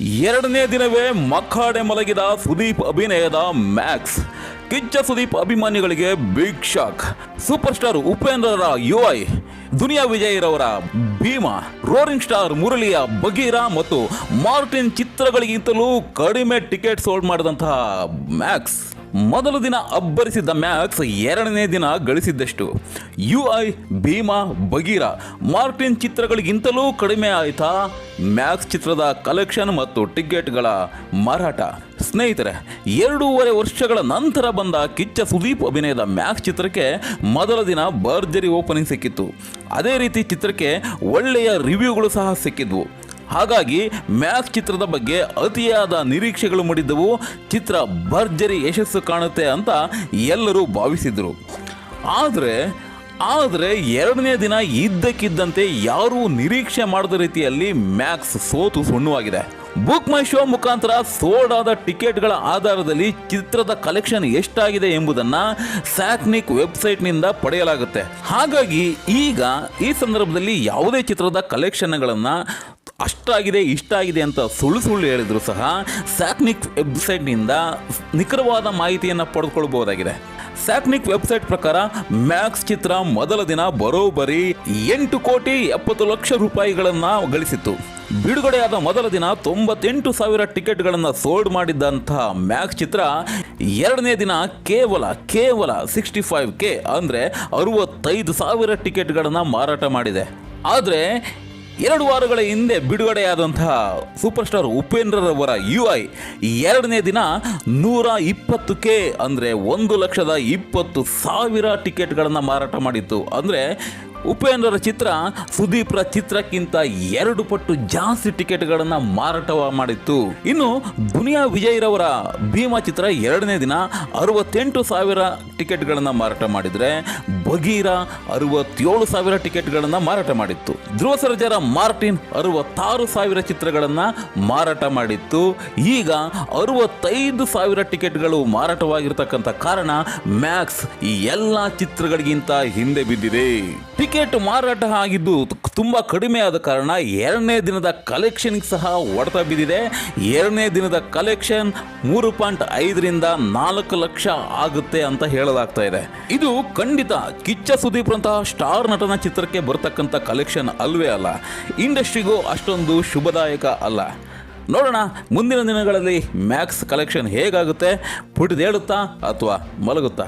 ಎರಡನೇ ದಿನವೇ ಮಕ್ಕಾಡೆ ಮಲಗಿದ ಸುದೀಪ್ ಅಭಿನಯದ ಮ್ಯಾಕ್ಸ್. ಕಿಚ್ಚ ಸುದೀಪ್ ಅಭಿಮಾನಿಗಳಿಗೆ ಬಿಗ್ ಶಾಕ್ ಸೂಪರ್ ಸ್ಟಾರ್ ಉಪೇಂದ್ರರ ಯು ಐ ದುನಿಯಾ ವಿಜಯರವರ ಭೀಮಾ ರೋರಿಂಗ್ ಸ್ಟಾರ್ ಮುರಳಿಯ ಬಗೀರಾ ಮತ್ತು ಮಾರ್ಟಿನ್ ಚಿತ್ರಗಳಿಗಿಂತಲೂ ಕಡಿಮೆ ಟಿಕೆಟ್ ಸೋಲ್ಡ್ ಮಾಡಿದಂತಹ ಮ್ಯಾಕ್ಸ್. ಮೊದಲ ದಿನ ಅಬ್ಬರಿಸಿದ್ದ ಮ್ಯಾಕ್ಸ್ ಎರಡನೇ ದಿನ ಗಳಿಸಿದ್ದಷ್ಟು. U I Bheema Bagheera Martin ಚಿತ್ರಗಳಿಗಿಂತಲೂ ಕಡಿಮೆ ಆಯಿತಾ? ಮ್ಯಾಕ್ಸ್ ಚಿತ್ರದ ಕಲೆಕ್ಷನ್ ಮತ್ತು ಟಿಕೆಟ್ಗಳ ಮಾರಾಟ. ಸ್ನೇಹಿತರೆ, ಎರಡೂವರೆ ವರ್ಷಗಳ ನಂತರ ಬಂದ ಕಿಚ್ಚ ಸುದೀಪ್ ಅಭಿನಯದ ಮ್ಯಾಕ್ಸ್ ಚಿತ್ರಕ್ಕೆ ಮೊದಲ ದಿನ ಭರ್ಜರಿ ಓಪನಿಂಗ್ ಸಿಕ್ಕಿತ್ತು. ಅದೇ ರೀತಿ ಚಿತ್ರಕ್ಕೆ ಒಳ್ಳೆಯ ರಿವ್ಯೂಗಳು ಸಹ ಸಿಕ್ಕಿದ್ವು. ಹಾಗಾಗಿ ಮ್ಯಾಕ್ಸ್ ಚಿತ್ರದ ಬಗ್ಗೆ ಅತಿಯಾದ ನಿರೀಕ್ಷೆಗಳು ಮೂಡಿದ್ದವು. ಚಿತ್ರ ಭರ್ಜರಿ ಯಶಸ್ಸು ಕಾಣುತ್ತೆ ಅಂತ ಎಲ್ಲರೂ ಭಾವಿಸಿದರು. ಆದರೆ ಆದರೆ ಎರಡನೇ ದಿನ ಇದ್ದಕ್ಕಿದ್ದಂತೆ ಯಾರೂ ನಿರೀಕ್ಷೆ ಮಾಡದ ರೀತಿಯಲ್ಲಿ ಮ್ಯಾಕ್ಸ್ ಸೋತು ಸುಣ್ಣವಾಗಿದೆ. ಬುಕ್ ಮೈ ಶೋ ಮುಖಾಂತರ ಸೋಲ್ಡ್ ಆದ ಟಿಕೆಟ್ಗಳ ಆಧಾರದಲ್ಲಿ ಚಿತ್ರದ ಕಲೆಕ್ಷನ್ ಎಷ್ಟಾಗಿದೆ ಎಂಬುದನ್ನು ಸ್ಯಾಕ್ನಿಕ್ ವೆಬ್ಸೈಟ್ನಿಂದ ಪಡೆಯಲಾಗುತ್ತೆ. ಹಾಗಾಗಿ ಈಗ ಈ ಸಂದರ್ಭದಲ್ಲಿ ಯಾವುದೇ ಚಿತ್ರದ ಕಲೆಕ್ಷನ್ಗಳನ್ನು ಅಷ್ಟಾಗಿದೆ, ಇಷ್ಟಾಗಿದೆ ಅಂತ ಸುಳ್ಳು ಸುಳ್ಳು ಹೇಳಿದ್ರು ಸಹ ಸ್ಯಾಕ್ನಿಕ್ ವೆಬ್ಸೈಟ್ನಿಂದ ನಿಖರವಾದ ಮಾಹಿತಿಯನ್ನು ಪಡೆದುಕೊಳ್ಳಬಹುದಾಗಿದೆ. ಸ್ಯಾಕ್ನಿಕ್ ವೆಬ್ಸೈಟ್ ಪ್ರಕಾರ ಮ್ಯಾಕ್ಸ್ ಚಿತ್ರ ಮೊದಲ ದಿನ ಬರೋಬ್ಬರಿ ಎಂಟು ಕೋಟಿ ಎಪ್ಪತ್ತು ಲಕ್ಷ ರೂಪಾಯಿಗಳನ್ನು ಗಳಿಸಿತ್ತು. ಬಿಡುಗಡೆಯಾದ ಮೊದಲ ದಿನ ತೊಂಬತ್ತೆಂಟು ಸಾವಿರ ಟಿಕೆಟ್ಗಳನ್ನು ಸೋಲ್ಡ್ ಮಾಡಿದ್ದಂತಹ ಮ್ಯಾಕ್ಸ್ ಚಿತ್ರ ಎರಡನೇ ದಿನ ಕೇವಲ ಕೇವಲ ಸಿಕ್ಸ್ಟಿ ಫೈವ್ ಕೆ ಅಂದರೆ ಅರುವತ್ತೈದು ಸಾವಿರ ಟಿಕೆಟ್ಗಳನ್ನು ಮಾರಾಟ ಮಾಡಿದೆ. ಆದರೆ ಎರಡು ವಾರಗಳ ಹಿಂದೆ ಬಿಡುಗಡೆಯಾದಂತಹ ಸೂಪರ್ ಸ್ಟಾರ್ ಉಪೇಂದ್ರರವರ ಯು ಐ ಎರಡನೇ ದಿನ ನೂರ ಇಪ್ಪತ್ತು ಕೆ ಅಂದರೆ ಒಂದು ಲಕ್ಷದ ಇಪ್ಪತ್ತು ಸಾವಿರ ಟಿಕೆಟ್ಗಳನ್ನು ಮಾರಾಟ ಮಾಡಿತ್ತು. ಅಂದರೆ ಉಪೇಂದ್ರರ ಚಿತ್ರ ಸುದೀಪ್ರ ಚಿತ್ರಕ್ಕಿಂತ ಎರಡು ಪಟ್ಟು ಜಾಸ್ತಿ ಟಿಕೆಟ್ಗಳನ್ನು ಮಾರಾಟ ಮಾಡಿತ್ತು. ಇನ್ನು ದುನಿಯಾ ವಿಜಯ್ರವರ ಭೀಮಾ ಚಿತ್ರ ಎರಡನೇ ದಿನ ಅರವತ್ತೆಂಟು ಸಾವಿರ ಟಿಕೆಟ್ಗಳನ್ನು ಮಾರಾಟ ಮಾಡಿದರೆ ಬಗೀರ ಅರವತ್ತೇಳು ಸಾವಿರ ಟಿಕೆಟ್ಗಳನ್ನು ಮಾರಾಟ ಮಾಡಿತ್ತು. ಧ್ರುವ ಸರ್ಜರ ಮಾರ್ಟಿನ್ ಅರವತ್ತಾರು ಸಾವಿರ ಚಿತ್ರಗಳನ್ನು ಮಾರಾಟ ಮಾಡಿತ್ತು. ಈಗ ಅರವತ್ತೈದು ಸಾವಿರ ಟಿಕೆಟ್ಗಳು ಮಾರಾಟವಾಗಿರ್ತಕ್ಕಂಥ ಕಾರಣ ಮ್ಯಾಕ್ಸ್ ಈ ಎಲ್ಲ ಚಿತ್ರಗಳಿಗಿಂತ ಹಿಂದೆ ಬಿದ್ದಿದೆ. ಟಿಕೆಟ್ ಮಾರಾಟ ಆಗಿದ್ದು ತುಂಬ ಕಡಿಮೆ ಆದ ಕಾರಣ ಎರಡನೇ ದಿನದ ಕಲೆಕ್ಷನ್ಗೆ ಸಹ ಹೊಡೆತ ಬಿದ್ದಿದೆ. ಎರಡನೇ ದಿನದ ಕಲೆಕ್ಷನ್ ಮೂರು ಪಾಯಿಂಟ್ ಐದರಿಂದ ನಾಲ್ಕು ಲಕ್ಷ ಆಗುತ್ತೆ ಅಂತ ಹೇಳಲಾಗ್ತಾ ಇದೆ. ಇದು ಖಂಡಿತ ಕಿಚ್ಚ ಸುದೀಪ್ರಂತಹ ಸ್ಟಾರ್ ನಟನ ಚಿತ್ರಕ್ಕೆ ಬರತಕ್ಕಂಥ ಕಲೆಕ್ಷನ್ ಅಲ್ವೇ ಅಲ್ಲ. ಇಂಡಸ್ಟ್ರಿಗೂ ಅಷ್ಟೊಂದು ಶುಭದಾಯಕ ಅಲ್ಲ. ನೋಡೋಣ, ಮುಂದಿನ ದಿನಗಳಲ್ಲಿ ಮ್ಯಾಕ್ಸ್ ಕಲೆಕ್ಷನ್ ಹೇಗಾಗುತ್ತೆ? ಪುಟಿದೇಳುತ್ತಾ ಅಥವಾ ಮಲಗುತ್ತಾ?